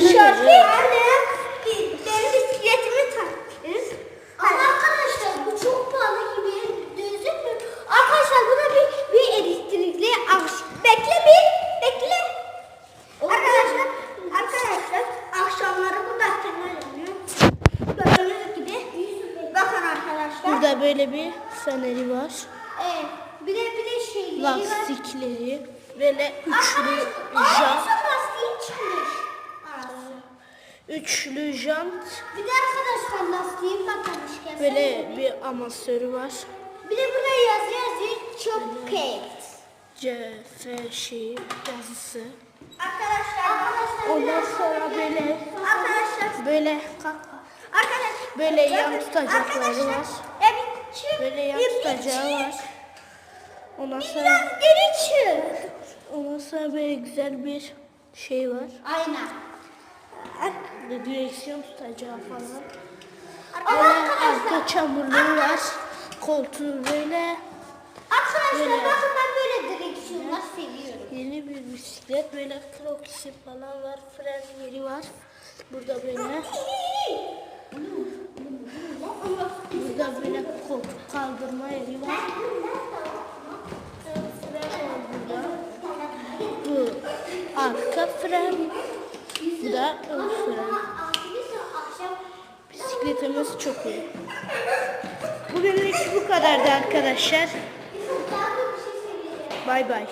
Tişörtü dedi. benim bisikletimi taktınız. Ama arkadaşlar bu çok pahalı gibi gözükmüyor. Arkadaşlar buna bir, bir elektrikli akş... Bekle bir, bekle. Arkadaşlar, arkadaşlar akşamları bu dakikada yanıyor. Gördüğünüz gibi bakın arkadaşlar. Burada böyle bir feneri var. Evet, bir de bir de şeyleri var. Lastikleri. Böyle üçlü Aa, Üçlü jant. Bir de arkadaşlar lastiğim patlamış kesin. Böyle bir amasörü var. Bir de burada yazı yazıyor çok keyif. C, F şeyi yazısı. Arkadaşlar, arkadaşlar. Ondan sonra böyle Arkadaşlar. böyle. Arkadaşlar. Böyle yan tutacakları var. Evet. Böyle yan tutacağı var. Ondan sonra geri çık. ondan sonra böyle güzel bir şey var. Aynen. Böyle direksiyon tutacağı falan. Böyle arka çamurluğu var. Koltuğu böyle Arkadaşlar Böyle. bakın ben böyle direksiyonlar seviyorum. yeni bir bisiklet. Böyle krokisi falan var. Fren yeri var. Burada böyle burada böyle koltuk kaldırma yeri var. Fren var burada. Bu arka fren. Bu da ön. Bisikletimiz çok iyi. Bugünlük bu kadardı arkadaşlar. Bay bay.